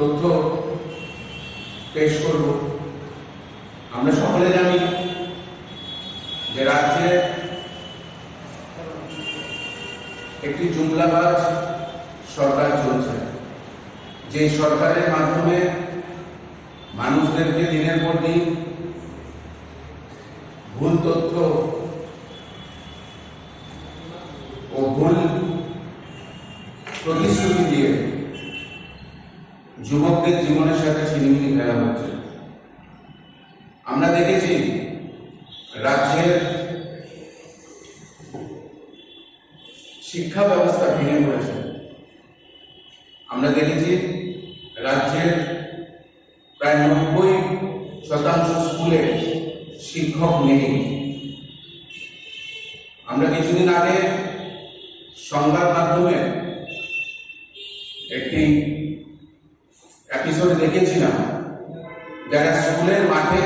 তথ্য পেশ করব। আমরা সকলে জানি যে রাজ্যে একটি জুমলাবাজ সরকার চলছে। যে সরকারের মাধ্যমে মানুষদেরকে দিনের পর দিন ভুল তথ্য ও ভুল প্রতিশ্রুতি যুবকদের জীবনের সাথে ছিনিমিনি খেলা হচ্ছে। আমরা দেখেছি, রাজ্যের শিক্ষা ব্যবস্থা ভেঙে পড়েছে। আমরা দেখেছি, রাজ্যের প্রায় নব্বই শতাংশ স্কুলে শিক্ষক নেই। আমরা কিছুদিন আগে সংবাদ মাধ্যমে একটি এপিসোড দেখেছিলাম, যারা স্কুলের মাঠে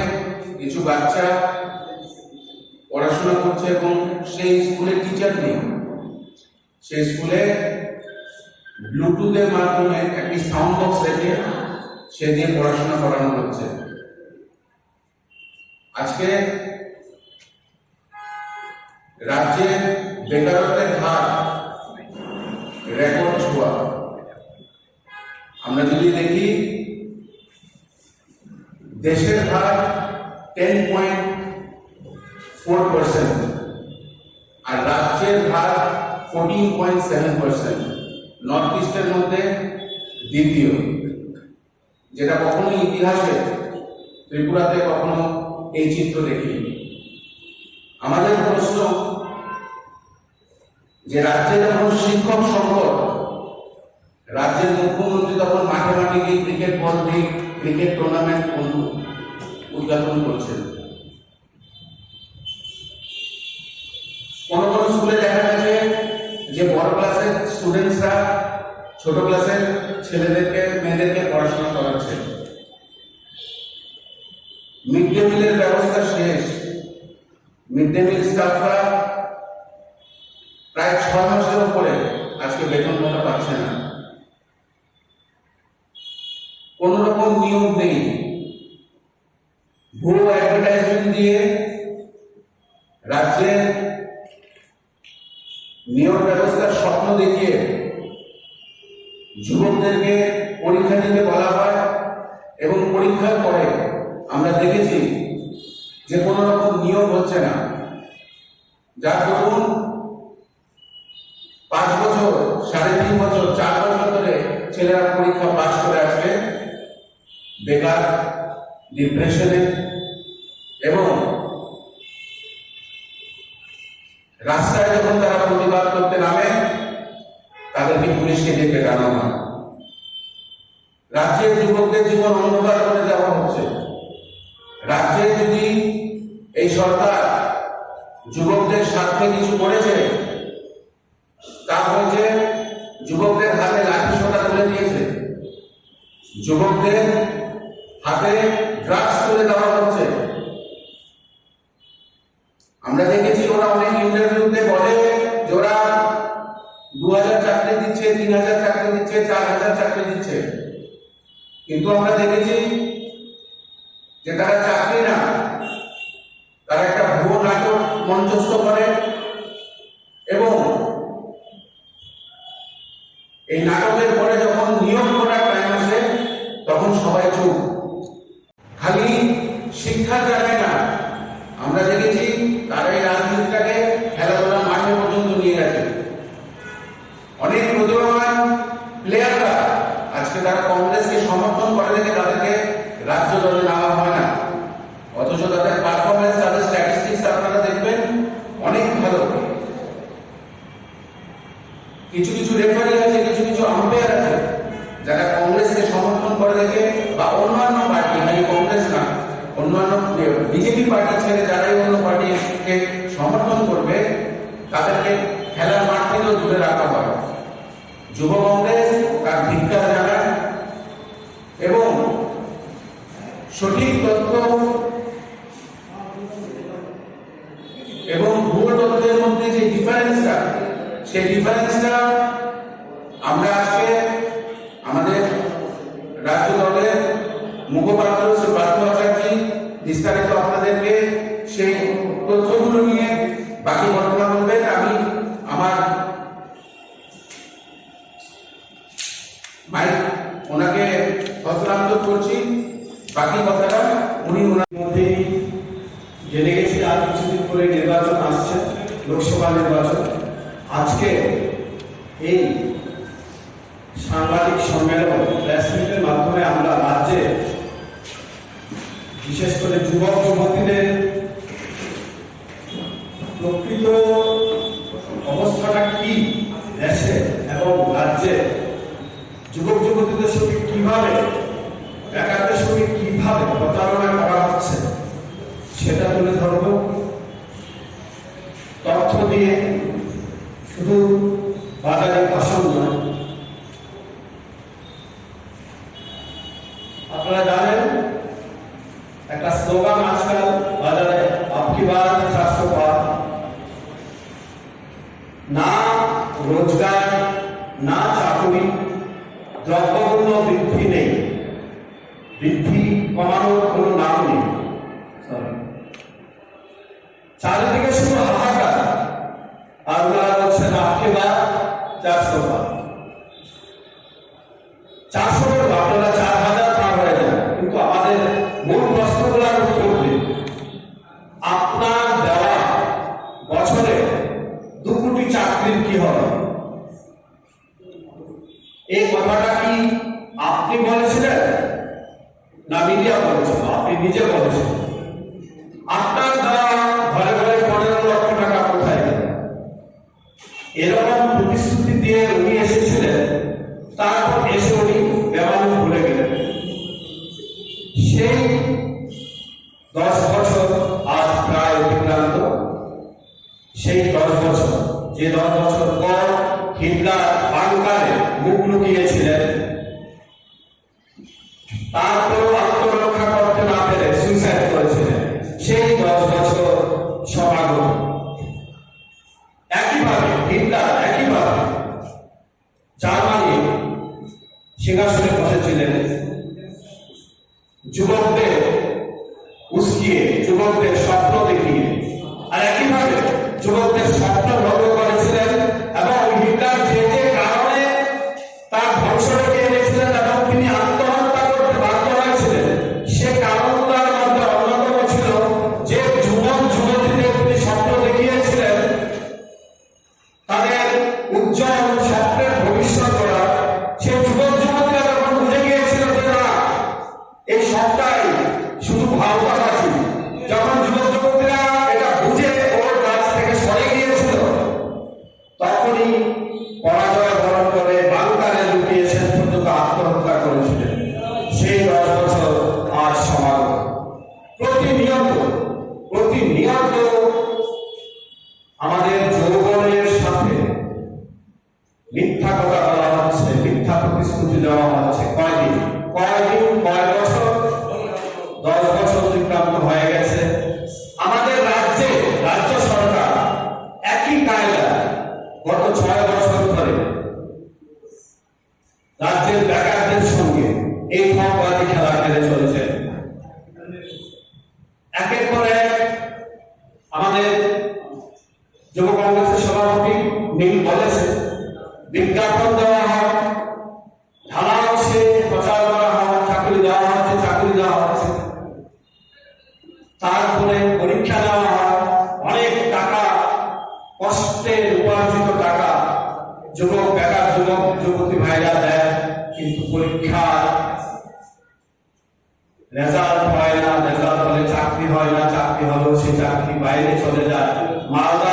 কিছু বাচ্চা পড়াশোনা করছে এবং সেই স্কুলের টিচার নেই, সেই স্কুলে ব্লুটুথের মাধ্যমে একটি সাউন্ড বক্স রেখে সে দিয়ে পড়াশোনা করানো হচ্ছে। আজকে রাজ্যের বেকারত্বের হার রেকর্ড আমরা যদি দেখি, দেশের হার টেন পয়েন্ট ফোর পার্সেন্ট আর রাজ্যের হার fourteen point seven percent north ইস্টের মধ্যে দ্বিতীয়। যেটা কখনো ইতিহাসে ত্রিপুরাতে কখনো এই চিত্র দেখিনি। আমাদের প্রশ্ন, যে রাজ্যে যখন শিক্ষক সংকট রাজ্যের মুখ্যমন্ত্রী তখন মাঠে মাঠে গিয়ে ক্রিকেট বল দিয়ে ক্রিকেট টুর্নামেন্ট উদ্ঘাটন করছেন। কোন কোন স্কুলে দেখা গেছে যে বড় ক্লাসের স্টুডেন্টসরা ছোট ক্লাসের ছেলেদেরকে, মেয়েদেরকে পড়াশোনা করাচ্ছে মিড ডে মিলের ব্যবস্থা শেষ। মিড ডে মিল স্টাফরা প্রায় ছ মাসের উপরে আজকে বেতন ভাতা পাচ্ছে না কোন রকম নিয়ম নেই ভুয়ো অ্যাডভার্টাইজমেন্ট দিয়ে রাজ্যের নিয়োগ ব্যবস্থার স্বপ্ন দেখিয়ে যুবকদেরকে পরীক্ষা দিতে বলা হয় এবং পরীক্ষার পরে আমরা দেখেছি যে কোনো রকম নিয়োগ হচ্ছে না। যার দরুন পাঁচ বছর, সাড়ে তিন বছর, চার বছর ধরে ছেলেরা পরীক্ষা পাশ করে আসবে। বেকার ডিপ্রেশনে স্বার্থে কিছু করেছে? তা হয়েছে যুবকদের হাতে লাঠি সোটা তুলে দিয়েছে। যুবকদের হাতে ড্রাগস তুলে দেওয়া হচ্ছে। আমরা দেখেছি, ওরা অনেক ইন্টারভিউতে বলে যে ওরা দু হাজার চাকরি দিচ্ছে তিন হাজার চাকরি দিচ্ছে চার হাজার চাকরি দিচ্ছে। কিন্তু আমরা দেখেছি যে তারা চাকরি না। তারা একটা ভুয়ো নাটক মঞ্চস্থ করে এবং এই নাটকের পরে যখন নিয়োগ করার টাইম আসে তখন সবাই চুপ। খালি শিক্ষা জায়গায় না। আমরা দেখেছি তারা এই রাজনীতিটাকে খেলাধুলা মাঠে পর্যন্ত নিয়ে গেছে অনেক প্রতিভাবান প্লেয়াররা আজকে তারা কংগ্রেসকে সমর্থন করে দেখে তাদেরকে রাজ্য দলে নেওয়া হয় না অথচ তাদের পারফরমেন্স তাদের স্ট্যাটিস্টিক্স আপনারা দেখবেন অনেক ভালো কিছু কিছু রেফারি আছে কিছু কিছু আম্পায়ার আছে যারা কংগ্রেসকে সমর্থন করে দেখে বা অন্যান্য পার্টি মানে কংগ্রেস না অন্যান্য বিজেপি পার্টি ছেড়ে যারাই অন্য পার্টিকে সমর্থন করবে, তাদেরকে খেলার মাঠ দূরে রাখা হয়। যুব কংগ্রেস তার ধিক্কার জানায় এবং সঠিক তথ্য এবং ভুল তথ্যের মধ্যে যে ডিফারেন্সটা সেই ডিফারেন্সটা আমরা আজকে আমাদের বাকি কথাটা উনি ওনার মধ্যেই জেনে গেছি, আর কিছুদিন পরে নির্বাচন আসছে, লোকসভা নির্বাচন। আজকে এই সাংবাদিক সম্মেলন প্রেস মিটের মাধ্যমে আমরা রাজ্যে বিশেষ করে যুবক যুবতীদের প্রকৃত অবস্থাটা কি দেশে এবং রাজ্যে? যুবক যুবতীদের সঙ্গে কীভাবে সঙ্গে কীভাবে প্রতারণা করা হচ্ছে সেটা তুলে ধরব। তথ্য দিয়ে শুধু বাজারে ভাষণ নয় আপনারা জানেন, একটা স্লোগান আজকাল বাজারে আপকি বার চারশো পার না রোজগার, না চাকরি, দ্রব্যমূল্য বৃদ্ধি নেই। বৃদ্ধি কমানোর কোনো নাম নেই। চারিদিকে শুধু হাহাকার। আর ওনারা বলছেন আপকে বা চারশো বা চারশো আপনারা চার হাজার পার হয়ে যান। কিন্তু আমাদের মূল প্রশ্নগুলোর উত্তর দিন আপনার হিটলার বাংকারে মুখ লুকিয়েছিলেন। তারপরও আত্মরক্ষা করতে না পেরে সুইসাইড করেছিলেন। সেই দশ বছর সমাগত একইভাবে, হিটলার একইভাবে জার্মানি সিংহাসনে বসেছিলেন। যুবকদের উস্কিয়ে, যুবকদের স্বপ্ন দেখিয়ে। আর একইভাবে যুবকদের স্বপ্ন ভঙ্গ মিথ্যা কথা বলা হচ্ছে, মিথ্যা প্রতিশ্রুতি দেওয়া হচ্ছে। কয়দিন? কয়দিন? কয় বছর? দশ বছর অতিক্রান্ত হয়ে গেছে। আমাদের রাজ্যে, রাজ্য সরকার একই কায়দা গত ছয় বছর ধরে রাজ্যের বেকারদের সঙ্গে এই ফর্মবাদী খেলা খেলে চলেছে একের পর এক আমাদের যুব কংগ্রেসের সভাপতি নীল বলেছে বিজ্ঞাপন দেওয়া হয় ঢালা হচ্ছে প্রচার করা হয় চাকরি দেওয়া হচ্ছে চাকরি দেওয়া হচ্ছে তারপরে পরীক্ষা দেওয়া হয়, অনেক টাকা, কষ্টে উপার্জিত টাকা, যুবক, বেকার যুবক, যুবতী ভাইরা দেয়, কিন্তু পরীক্ষা রেজাল্ট হয় না রেজাল্ট হলে চাকরি হয় না, চাকরি হলেও সে চাকরি বাইরে চলে যায়। মালদা